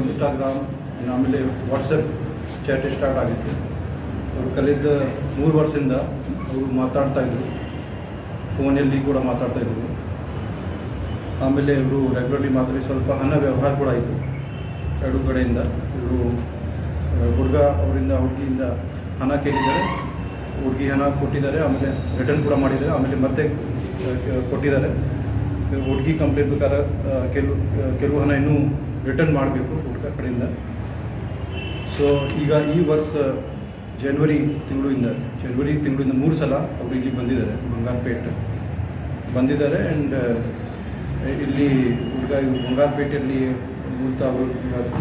Instagram ಆಮೇಲೆ WhatsApp chat start ಆಗಿತ್ತು. ಅವರು ಕಳೆದ ಮೂರು ವರ್ಷದಿಂದ ಅವರು ಮಾತಾಡ್ತಾ ಇದ್ರು. ಫೋನಲ್ಲಿ ಕೂಡ ಮಾತಾಡ್ತಾ ಇದ್ರು. ಆಮೇಲೆ ಇವರು ರೆಗ್ಯುಲರ್ಲಿ ಮಾತಾಡಿ ಸ್ವಲ್ಪ ಹಣ ವ್ಯವಹಾರ ಕೂಡ ಆಯಿತು. ಎರಡು ಕಡೆಯಿಂದ ಇವರು ಹುಡುಗ ಅವರಿಂದ ಹುಡುಗಿಯಿಂದ ಹಣ ಕೇಳಿದ್ದಾರೆ. ಹುಡುಗಿ ಹಣ ಕೊಟ್ಟಿದ್ದಾರೆ ಆಮೇಲೆ ರಿಟರ್ನ್ ಕೂಡ ಮಾಡಿದ್ದಾರೆ ಆಮೇಲೆ ಮತ್ತೆ ಕೊಟ್ಟಿದ್ದಾರೆ. ಹುಡುಗಿ ಕಂಪ್ಲೇಂಟ್ ಆ, ಕೆಲವು ಕೆಲವು ಹಣ ಇನ್ನೂ ರಿಟರ್ನ್ ಮಾಡಬೇಕು ಹುಡುಗ ಕಡೆಯಿಂದ. ಸೊ ಈಗ ಈ ವರ್ಷ ಜನವರಿ ತಿಂಗಳಿಂದ ಜನವರಿ ತಿಂಗಳಿಂದ ಮೂರು ಸಲ ಅವರು ಇಲ್ಲಿ ಬಂದಿದ್ದಾರೆ ಬಂಗಾರಪೇಟೆ. ಬಂದಿದ್ದಾರೆ ಆ್ಯಂಡ್ ಇಲ್ಲಿ ಹುಡುಗ ಇವರು ಬಂಗಾರಪೇಟೆಯಲ್ಲಿ ಮೂಲತಃ ಅವರು ನಿವಾಸ.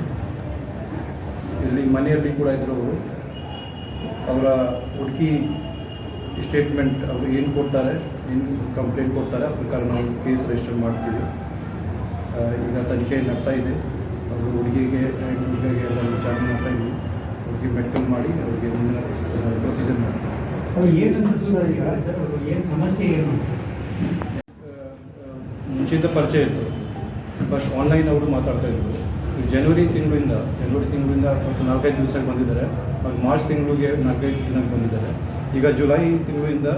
ಇಲ್ಲಿ ಮನೆಯಲ್ಲಿ ಕೂಡ ಇದ್ದರು ಅವರು. ಅವರ ಹುಡುಗಿ ಸ್ಟೇಟ್ಮೆಂಟ್ ಅವರು ಏನು ಕೊಡ್ತಾರೆ ಏನು ಕಂಪ್ಲೇಂಟ್ ಕೊಡ್ತಾರೆ ಅದ್ರ ಪ್ರಕಾರ ನಾವು ಕೇಸ್ ರಿಜಿಸ್ಟರ್ ಮಾಡ್ತೀವಿ. ಆ, ಈಗ ತನಿಖೆ ನಡ್ತಾ ಇದೆ. ಅವರು ಹುಡುಗಿಗೆ ಹುಡುಗಿಗೆ ಎಲ್ಲ ವಿಚಾರಣೆ ಮಾಡ್ತಾ ಇದ್ವಿ. ಹುಡುಗಿ ಮೆಡಿಕಲ್ ಮಾಡಿ ಅವರಿಗೆ ಮುಂದಿನ ಪ್ರೊಸೀಜರ್ ಮಾಡ್ತಾರೆ. ಏನು ಸಮಸ್ಯೆ ಏನು ಮುಂಚಿತ ಪರಿಚಯ ಇತ್ತು. ಫಸ್ಟ್ ಆನ್ಲೈನ್ ಅವರು ಮಾತಾಡ್ತಾ ಇದ್ರು. ಜನವರಿ ತಿಂಗಳಿಂದ ಜನವರಿ ತಿಂಗಳಿಂದ ಮತ್ತು ನಾಲ್ಕೈದು ದಿವಸಕ್ಕೆ ಬಂದಿದ್ದಾರೆ. ಅವ್ರು ಮಾರ್ಚ್ ತಿಂಗಳಿಗೆ ನಾಲ್ಕೈದು ದಿನಕ್ಕೆ ಬಂದಿದ್ದಾರೆ. ಈಗ ಜುಲೈ ತಿಂಗಳಿಂದ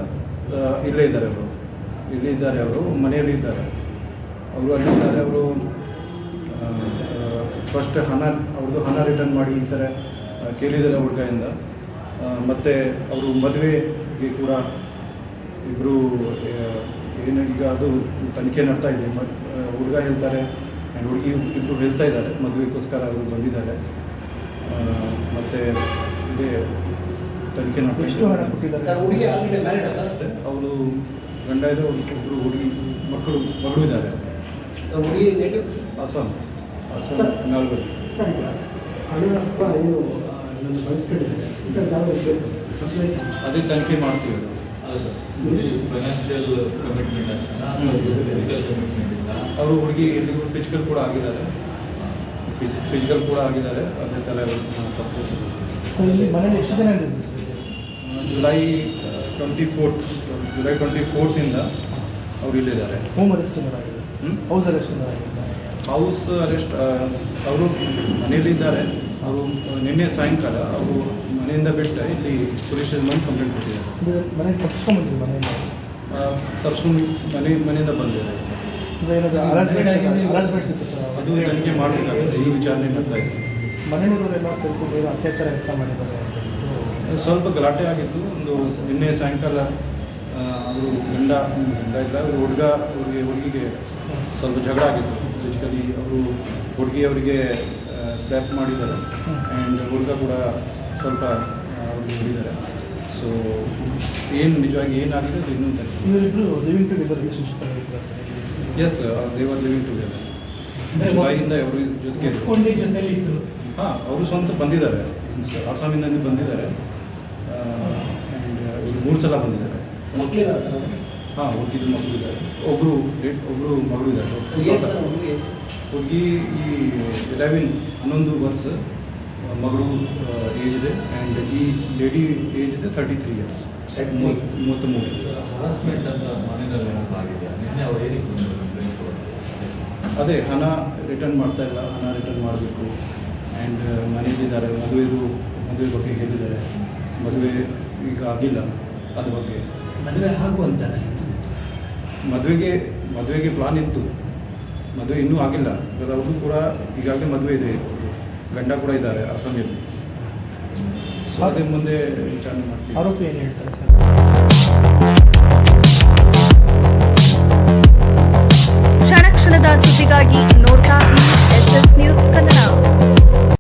ಇಲ್ಲೇ ಇದ್ದಾರೆ ಅವರು. ಇಲ್ಲೇ ಇದ್ದಾರೆ ಅವರು ಮನೆಯಲ್ಲಿ ಇದ್ದಾರೆ. ಅವರು ಅಲ್ಲಿದ್ದಾರೆ ಅವರು ಫಸ್ಟ್ ಹಣ ಅವ್ರದ್ದು ಹಣ ರಿಟರ್ನ್ ಮಾಡಿ ಈ ಥರ ಕೇಳಿದ್ದಾರೆ ಅವ್ರ ಕೈಯಿಂದ. ಮತ್ತು ಅವರು ಮದುವೆಗೆ ಕೂಡ ಇಬ್ಬರು ಏನು ಈಗ ಅದು ತನಿಖೆ ನಡ್ತಾ ಇದೆ. ಹುಡುಗ ಹೇಳ್ತಾರೆ ಆ್ಯಂಡ್ ಹುಡುಗಿ ಇಬ್ಬರು ಹೇಳ್ತಾ ಇದ್ದಾರೆ ಮದುವೆಗೋಸ್ಕರ ಅವರು ಬಂದಿದ್ದಾರೆ. ಮತ್ತು ಇದೇ ತನಿಖೆ ನಡ್ತಾ ಅವರು ಗಂಡ ಇದ್ದರು ಒಬ್ಬರು ಹುಡುಗಿ ಮಕ್ಕಳು ಮಗಳು ಇದ್ದಾರೆ. ಹುಡುಗಿ ನೇಟಿವ್ ಅಸ್ಸಾಂ ಅಸ್ಸಾಂ ಸರ್. ನಾಲ್ವರು ಸರ್ ಈಗ ಹಣ ಅಥವಾ ಏನು ನನ್ನ ಬಳಸ್ಕೊಂಡಿದ್ದಾರೆ ಇಂಥದ್ದು ಅದೇ ತನಿಖೆ ಮಾಡ್ತೀವಿ. ಅದು. ಅಲ್ಲ ಸರ್ ಫೈನಾನ್ಷಿಯಲ್ ಕಮಿಟ್ಮೆಂಟ್ ಅಷ್ಟೇ ಫಿಸಿಕಲ್ ಕಮಿಟ್ಮೆಂಟ್ ಇಲ್ಲ ಅವರು ಹುಡುಗಿ ಎಲ್ಲಿಗೂ ಫಿಸಿಕಲ್ ಕೂಡ ಆಗಿದ್ದಾರೆ. ಫಿಸಿಕಲ್ ಕೂಡ ಆಗಿದ್ದಾರೆ. ಅದೇ ತಲೆ ತಪ್ಪು ಸರ್ ಇಲ್ಲಿ ಮನೇಲಿ ಎಷ್ಟು ಜನ July twenty fourth July twenty ಇಂದ ಅವ್ರು ಇಲ್ಲಿದ್ದಾರೆ. Home arrest? House arrest house arrest ಅವರು ಮನೆಯಲ್ಲಿದ್ದಾರೆ. ಅವರು ನಿನ್ನೆ ಸಾಯಂಕಾಲ ಅವರು ಮನೆಯಿಂದ ಬಿಟ್ಟು ಇಲ್ಲಿ ಪೊಲೀಸ್ ಬಂದು ಕಂಪ್ಲೇಂಟ್ ಕೊಟ್ಟಿದ್ದಾರೆ. ಮನೆ ಮನೆಗೆ ತಪ್ಪಿಸ್ಕೊಂಬಂದ್ರಿ ಮನೆಯಿಂದ ತಪ್ಸ್ಕೊಂಡು ಮನೆ ಮನೆಯಿಂದ ಬಂದಿದ್ದಾರೆ. ಅದು ತನಿಖೆ ಮಾಡಬೇಕಾಗುತ್ತೆ ಈ ವಿಚಾರಣೆ ಮಾಡ್ತಾ ಇದ್ದೀವಿ ಮನೆಯಲ್ಲಿರೋರೆಲ್ಲ ಸ್ವಲ್ಪ ಅತ್ಯಾಚಾರ ವ್ಯಕ್ತ ಮಾಡಿದ್ದಾರೆ ಸ್ವಲ್ಪ ಗಲಾಟೆ ಆಗಿತ್ತು. ಒಂದು ನಿನ್ನೆ ಸಾಯಂಕಾಲ ಅವರು ಗಂಡ ಗಂಡ ಇಲ್ಲ ಅವರು ಹುಡುಗ ಅವರಿಗೆ ಹುಡುಗಿಗೆ ಸ್ವಲ್ಪ ಜಗಳ ಆಗಿತ್ತು. ಬೇಸಿಕಲಿ ಅವರು ಹುಡುಗಿ ಅವರಿಗೆ ಸ್ಲ್ಯಾಪ್ ಮಾಡಿದ್ದಾರೆ. ಆ್ಯಂಡ್ ಹುಡುಗ ಕೂಡ ಸ್ವಲ್ಪ ಅವ್ರಿಗೆ ಹೇಳಿದ್ದಾರೆ ಸೊ ಏನು ನಿಜವಾಗಿ ಏನಾಗಿದೆ ಅದು ಇನ್ನೂ ಲಿವಿಂಗ್ ಟುಗೆದರ್ ಎಸ್ ದೇವರ್ ಲಿವಿಂಗ್ ಟುಗೆದರ್ ಜುಲೈಯಿಂದ ಅವರು ಜೊತೆಗೆ ಇತ್ತು ಹಾಂ ಅವರು ಸ್ವಂತ ಬಂದಿದ್ದಾರೆ. ಅಸ್ಸಾಮಿನಿಂದ ಬಂದಿದ್ದಾರೆ. ಆ್ಯಂಡ್ ಇವರು ಮೂರು ಸಲ ಬಂದಿದ್ದಾರೆ. ಮಕ್ಕಳಿದ್ದಾರೆ ಸರ್? ಹಾಂ ಮಕ್ಕಳು ಇದ್ದಾರೆ ಒಬ್ಬರು ಒಬ್ಬರು ಮಗಳು ಇದ್ದಾರೆ ಹುಡುಗಿ ಈ ಎಲೆವೆನ್ ಹನ್ನೊಂದು ವರ್ಷ ಮಗಳು ಏಜ್ ಇದೆ ಆ್ಯಂಡ್ ಈ ಲೇಡಿ ಏಜ್ ಇದೆ ತರ್ಟಿ ತ್ರೀ ಇಯರ್ಸ್ ಮೂವತ್ತ್ಮೂರು ಹರಾಸ್ಮೆಂಟ್ ಅಂತ ಮನೆಯಲ್ಲಿ ಏನಾದರೂ ಆಗಿದೆಯಾ? ನಿನ್ನೆ ಅವ್ರು ಏನಕ್ಕೆ ಬಂದರು ಕಂಪ್ಲೇಂಟ್ ಅದೇ ಹಣ ರಿಟರ್ನ್ ಮಾಡ್ತಾ ಇಲ್ಲ. ಹಣ ರಿಟರ್ನ್ ಮಾಡಬೇಕು. ಆ್ಯಂಡ್ ಮನೆಯಲ್ಲಿದ್ದಾರೆ. ಮದುವೆದು ಮದುವೆ ಬಗ್ಗೆ ಹೇಳಿದ್ದಾರೆ. ಮದುವೆ ಈಗ ಆಗಿಲ್ಲ. ಅದ್ರ ಬಗ್ಗೆ. ಮದುವೆ ಆಗುವಂತಾನೆ ಮದುವೆಗೆ ಮದುವೆಗೆ ಪ್ಲಾನ್ ಇತ್ತು. ಮದುವೆ ಇನ್ನೂ ಆಗಿಲ್ಲ. ಅವ್ರದ್ದು ಕೂಡ ಈಗಾಗಲೇ ಮದುವೆ ಇದೆ. ಗಂಡ ಕೂಡ ಇದ್ದಾರೆ ಅಸ್ಸಾಮಿಯಲ್ಲಿ ಸೊ ಅದೇ ಮುಂದೆ ವಿಚಾರಣೆ ಮಾಡ್ತೀವಿ. ಆರೋಪಿ ಏನು ಹೇಳ್ತಾರೆ ಸರ್?